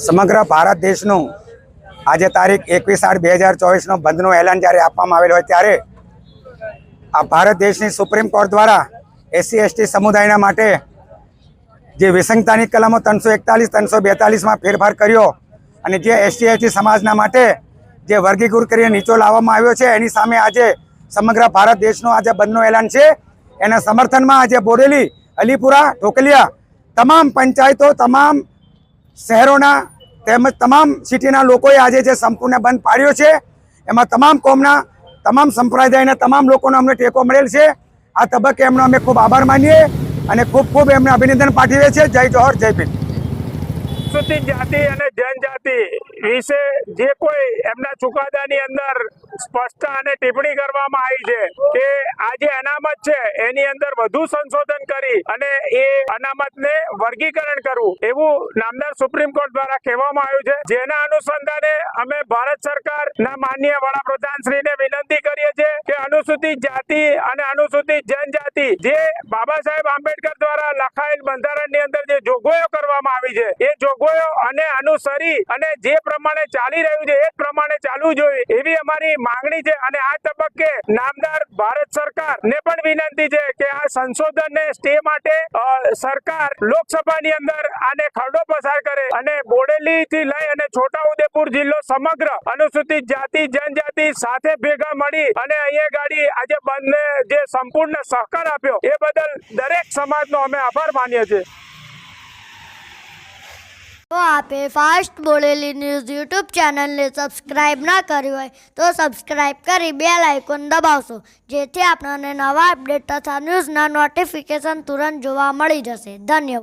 સમગ્ર ભારત દેશનું આજે તારીખ એકવીસ આઠ બે હજાર ચોવીસનો બંધનું એલાન જ્યારે આપવામાં આવેલું હોય ત્યારે આ ભારત દેશની સુપ્રીમ કોર્ટ દ્વારા એસસી, એસટી સમુદાયના માટે જે વિસંગતાની કલમો ત્રણસો એકતાલીસ, ત્રણસો બેતાલીસમાં ફેરફાર કર્યો અને જે એસટી એસટી સમાજના માટે જે વર્ગીકૃત કરીને નીચો લાવવામાં આવ્યો છે, એની સામે આજે સમગ્ર ભારત દેશનું આજે બંધનું એલાન છે. એના સમર્થનમાં આજે બોરેલી, અલીપુરા, ઢોકલિયા, તમામ પંચાયતો, તમામ શહેરોના તેમજ તમામ સિટીના લોકોએ આજે જે સંપૂર્ણ બંધ પાડ્યો છે, એમાં તમામ કોમના, તમામ સંપ્રદાયના, તમામ લોકોનો અમને ટેકો મળેલ છે. આ તબક્કે એમનો અમે ખૂબ આભાર માનીએ અને ખૂબ ખૂબ એમને અભિનંદન પાઠવીએ છીએ. જય જોહર, જય ભીમ. અનુસૂચિત જાતિ અને જનજાતિ વિશે જે કોઈ એમના ચુકાદાની અંદર સ્પષ્ટતા અને ટિપ્પણી કરવામાં આવી છે કે આ જે અનામત છે, એની અંદર વધુ સંશોધન કરી અને એ અનામતને વર્ગીકરણ કરવું એવું નામદાર સુપ્રીમ કોર્ટ દ્વારા કહેવામાં આવ્યું છે. જેના અનુસંધાને અમે ભારત સરકારના માનનીય વડાપ્રધાન શ્રીને વિનંતી કરીએ છીએ કે અનુસૂચિત જાતિ અને અનુસૂચિત જનજાતિ જે બાબા સાહેબ આંબેડકર દ્વારા લખાયેલ બંધારણની અંદર જે જોગવાઈઓ કરવામાં આવી છે, એ જોગવાઈઓ અને અનુસરી અને જે પ્રમાણે ચાલી રહ્યું છે, એ જ પ્રમાણે ચાલવું જોઈએ. એવી અમારી માંગણી છે અને આ તબક્કે નામદાર ભારત સરકાર ને પણ વિનંતી છે કે આ સંશોધનને સ્ટે માટે સરકાર લોકસભાની અંદર આને ખરડો પસાર કરે અને બોડેલી થી લઈ અને છોટાઉદેપુર જિલ્લો સમગ્ર અનુસૂચિત જાતિ, જનજાતિ સાથે ભેગા મળી અને અહીંયા ગાડી આજે બંને જે સંપૂર્ણ સહકાર આપ્યો, એ બદલ દરેક સમાજનો અમે આભાર માનીએ છીએ. તો આપે ફાસ્ટ બોલેલી ન્યૂઝ યુટ્યુબ ચેનલને સબસ્ક્રાઇબ ના કરી હોય તો સબસ્ક્રાઇબ કરી બેલ આઇકોન દબાવશો. જેથી આપણને નવા અપડેટ તથા ન્યૂઝના નોટિફિકેશન તુરંત જોવા મળી જશે. ધન્યવાદ.